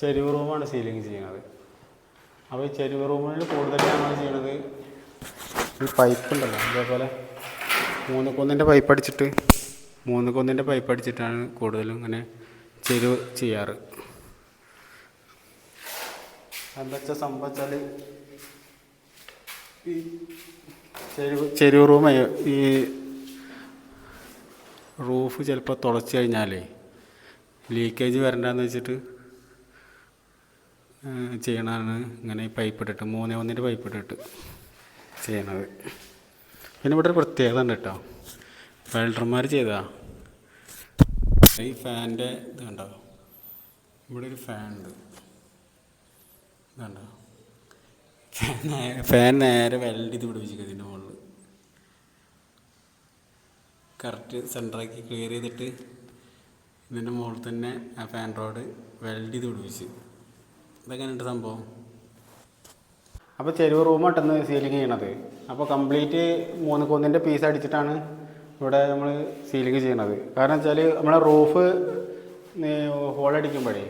ചെരുവ് റൂമാണ് സീലിംഗ് ചെയ്യുന്നത്. അപ്പോൾ ഈ ചെരുവ് റൂമിൽ കൂടുതലാണ് ചെയ്യണത് ഈ പൈപ്പ് ഉണ്ടല്ലോ. അതേപോലെ മൂന്ന് കൊന്നിന്റെ പൈപ്പ് അടിച്ചിട്ട് മൂന്ന് കൊന്നിന്റെ പൈപ്പ് അടിച്ചിട്ടാണ് കൂടുതലും ഇങ്ങനെ ചെരുവ് ചെയ്യാറ്. എന്താ വെച്ചാൽ സംഭവം വെച്ചാൽ ഈ ചെരുവ് ചെരുവ് റൂമേ ഈ റൂഫ് ചിലപ്പോൾ തുളച്ച് കഴിഞ്ഞാലേ ലീക്കേജ് വരണ്ടെന്ന് വെച്ചിട്ട് ചെയ്യണതാണ്. ഇങ്ങനെ പൈപ്പ് ഇട്ടിട്ട് മൂന്നേ ഒന്നിന്റെ പൈപ്പ് ഇട്ടിട്ട് ചെയ്യണത്. പിന്നെ ഇവിടെ ഒരു പ്രത്യേകത ഉണ്ട് കേട്ടോ. വെൽഡർമാർ ചെയ്താ. ഈ ഫാനിന്റെ ഇത് കണ്ടോ? ഇവിടെ ഒരു ഫാൻ ഉണ്ട്. ഇതുണ്ടോ ഫാൻ ഫാൻ നേരെ വെൽഡ് ചെയ്ത് പിടിപ്പിച്ചിരിക്കും ഇതിന്റെ മുകളിൽ കറക്റ്റ് സെന്ററാക്കി ക്ലിയർ ചെയ്തിട്ട് ഇതിന്റെ മുകളിൽ തന്നെ ആ ഫാൻ റോഡ് വെൽഡ് ചെയ്ത് പിടിപ്പിച്ച്. ഇതെങ്ങനെയുണ്ട് സംഭവം? അപ്പോൾ ചെരുവ് റൂം റൂമായിട്ടാണ് സീലിംഗ് ചെയ്യണത്. അപ്പോൾ കംപ്ലീറ്റ് മൂന്ന് കൊന്നിന്റെ പീസ് അടിച്ചിട്ടാണ് ഇവിടെ നമ്മൾ സീലിംഗ് ചെയ്യണത്. കാരണം വെച്ചാൽ നമ്മളെ റൂഫ് ഹോൾ അടിക്കുമ്പോഴേ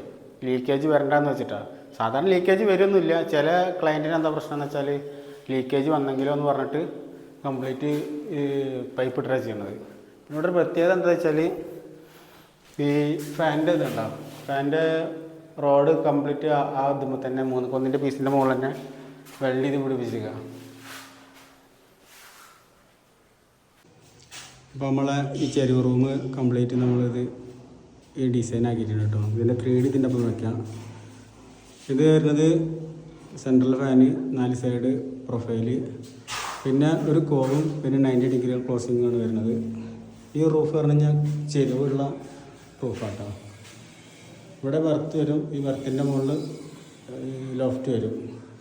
ലീക്കേജ് വരണ്ടെന്ന് വെച്ചിട്ടാണ് സാധാരണ ലീക്കേജ് വരുമൊന്നുമില്ല ചില ക്ലയന്റിന് എന്താ പ്രശ്നം എന്ന് വെച്ചാൽ ലീക്കേജ് വന്നെങ്കിലോ എന്ന് പറഞ്ഞിട്ട് കംപ്ലീറ്റ് പൈപ്പ് ഇട്ടാണ് ചെയ്യണത്. പിന്നെ ഇവിടെ പ്രത്യേകത എന്താ വെച്ചാൽ ഈ ഫാന്റെ ഇതുണ്ടാവും ഫാനിന്റെ റോഡ് കംപ്ലീറ്റ് ആ തന്നെ മൂന്ന് കൊന്നിന്റെ പീസിന്റെ മുകളിൽ തന്നെ വെള്ളി ഇത് പിടിപ്പിച്ചിരിക്കുക അപ്പോൾ നമ്മളെ ഈ ചെരുവ് റൂം കംപ്ലീറ്റ് നമ്മളിത് ഈ ഡിസൈൻ ആക്കിയിട്ടുണ്ട് കേട്ടോ. ഇതിന്റെ ത്രീ ഡി ഇതിന്റെ ഒപ്പം വയ്ക്കാം ഇത് വരുന്നത് സെൻട്രൽ ഫാന് നാല് സൈഡ് പ്രൊഫൈൽ പിന്നെ ഒരു കോവും പിന്നെ നയന്റി ഡിഗ്രി ക്ലോസിംഗ് ആണ് വരുന്നത്. ഈ റൂഫ് പറഞ്ഞു കഴിഞ്ഞാൽ ചെരുവുള്ള റൂഫാട്ടോ ഇവിടെ വെർത്ത് വരും. ഈ ബർത്തിന്റെ മുകളിൽ ലോഫ്റ്റ് വരും.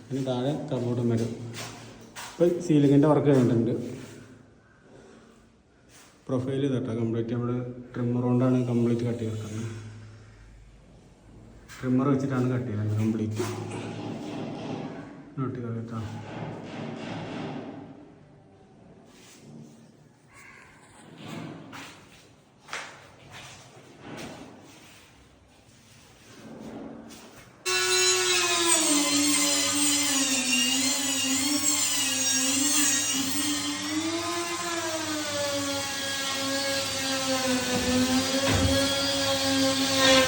പിന്നെ താഴെ കബോർഡും വരും. ഇപ്പോൾ സീലിങ്ങിന്റെ വർക്ക് കഴിഞ്ഞിട്ടുണ്ട് പ്രൊഫൈൽ തട്ടോ കംപ്ലീറ്റ് നമ്മൾ ട്രിമ്മർ കൊണ്ടാണ് കംപ്ലീറ്റ് കട്ട് ചെയ്തിട്ടുള്ളത് ട്രിമ്മർ വെച്ചിട്ടാണ് കട്ട് ചെയ്യുന്നത് കംപ്ലീറ്റ് Thank you.